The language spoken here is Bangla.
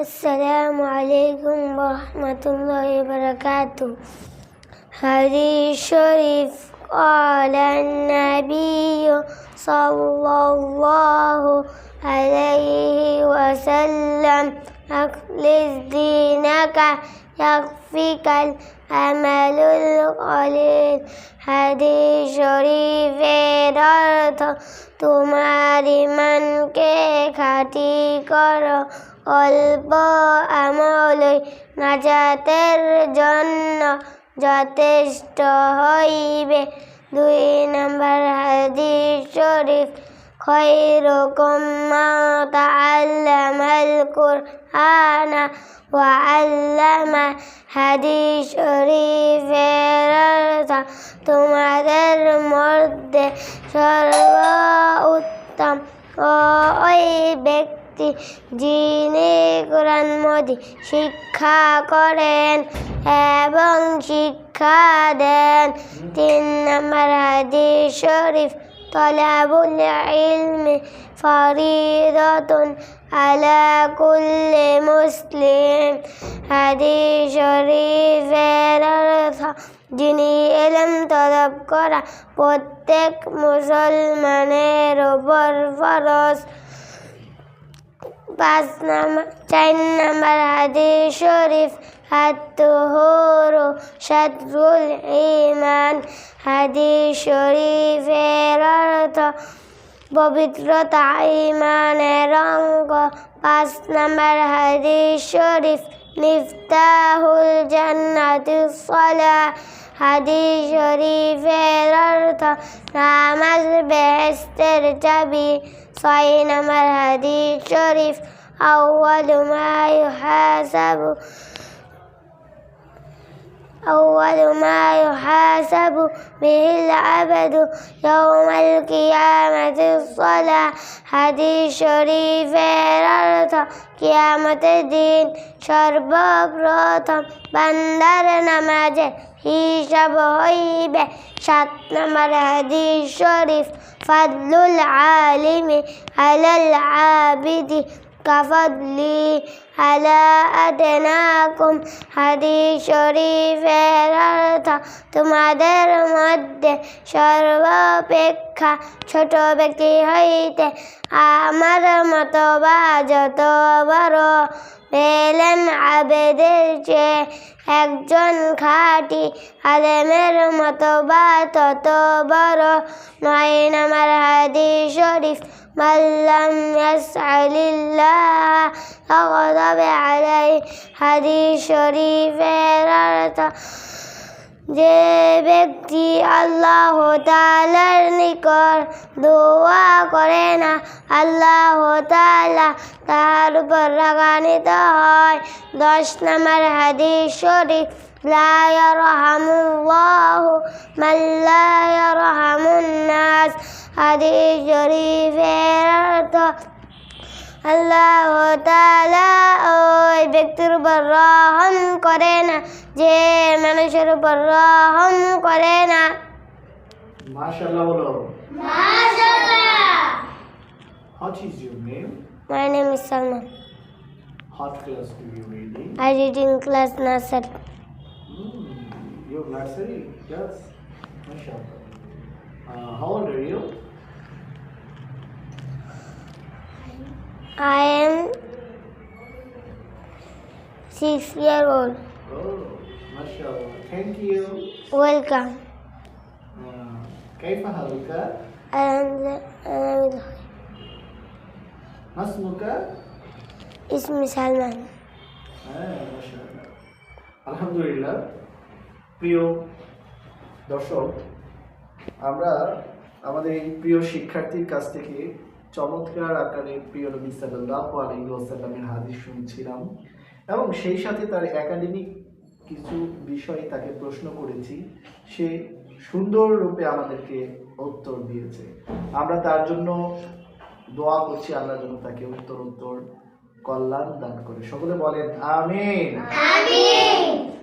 السلام عليكم ورحمة الله وبركاته حديث شريف قال النبي صلى الله عليه وسلم أخلص دينك يكفيك الأمل القليل হাদিস শরীফের অর্থ তোমার ইমানকে খাঁটি করো অল্প আমলই নাজাতের জন্য যথেষ্ট হইবে। দুই নম্বর হাদিস শরীফ, খৈরকম মা তাআল্লামাল কুরআনা ওয়া আল্লামা হাদিস শরীফের অর্থ তোমাদের মধ্যে সর্ব উত্তম ও ওই ব্যক্তি ব্যক্তি যিনি কোরআন মজি শিক্ষা করেন এবং শিক্ষা দেন, তিন নম্বর হাদিস শরীফ, তলাবুল ইলমি ফরিদতুন আলা মুসলিম। হাদিস শরীফের অর্থ, যিনি এলম তলব করা প্রত্যেক মুসলমানের ওপর ফরস পাঁচ নাম্বার চার নাম্বার হাদিস শরীফ আত্মহর সাদুল ইমান হাদিস শরীফের অর্থ, পবিত্রতা ইমানের অঙ্গ। পাঁচ নম্বর হাদিস শরীফ, মিফতাহুল জান্নাতুস সালাহ। হাদিস শরীফের অর্থ নামাজ বেহেস্তের চাবি ছয় নাম্বার হাদিস শরীফ أول ما يحاسب أول ما يحاسب به العبد يوم القيامة الصلاة হাদিস শরীফের অর্থ কিয়ামতের দিন সর্বপ্রথম বান্দার নামাজে হিসাব হইবে সাত নম্বর হাদিস শরীফ ফাদলুল আলিমি আলাল আবিদি কাফদলি আলা আদনাকুম হাদিস শরীফের তোমাদের মধ্যে সর্বাপেক্ষা ছোট ব্যক্তি হইতে আমার মতো যত বড় পেলেন আবেদের চেয়ে একজন খাটি আলেমের মতো বা তত বড় নয় নামার হাদিস শরীফ। মাল্লাম ইয়াসআলিল্লাহ فغضب عليه হাদিস শরীফের অর্থ যে ব্যক্তি আল্লাহ তালার নিকট দোয়া করে না আল্লাহ তালা তার উপর রাগান্বিত হয় দশ নম্বর হাদিস শরীফ لا يرحم الله من لا يرحم الناس হাদিস শরীফের অর্থ আল্লাহ তাআলা ওই ব্যক্তির উপর রহম করে না যে মানুষের উপর রহম করে না মাশাআল্লাহ বলো What is your name? My name is Salman. What class do you read in? I read in class nursery. Hmm, your nursery? Yes. Mashallah. Uh, how old are you? I am six year old. Oh, mashallah. Thank you. Welcome. Uh, كيف حالك؟ And uh, ما اسمك؟ اسمي سلمان. হ্যাঁ মাশাআল্লাহ আলহামদুলিল্লাহ প্রিয় দর্শক আমরা আমাদের এই প্রিয় শিক্ষার্থীর কাছ থেকে চমৎকার আকারে প্রিয় নবী সাল্লাল্লাহু আলাইহি ওয়াসাল্লামের হাদিস শুনছিলাম। এবং সেই সাথে তার একাডেমিক কিছু বিষয় তাকে প্রশ্ন করেছি। সে সুন্দর রূপে আমাদেরকে উত্তর দিয়েছে। আমরা তার জন্য দোয়া করছি, আল্লাহ যেন তাকে উত্তর উত্তর কল্যাণ দান করে। সকলে বলেন, আমিন। আমিন।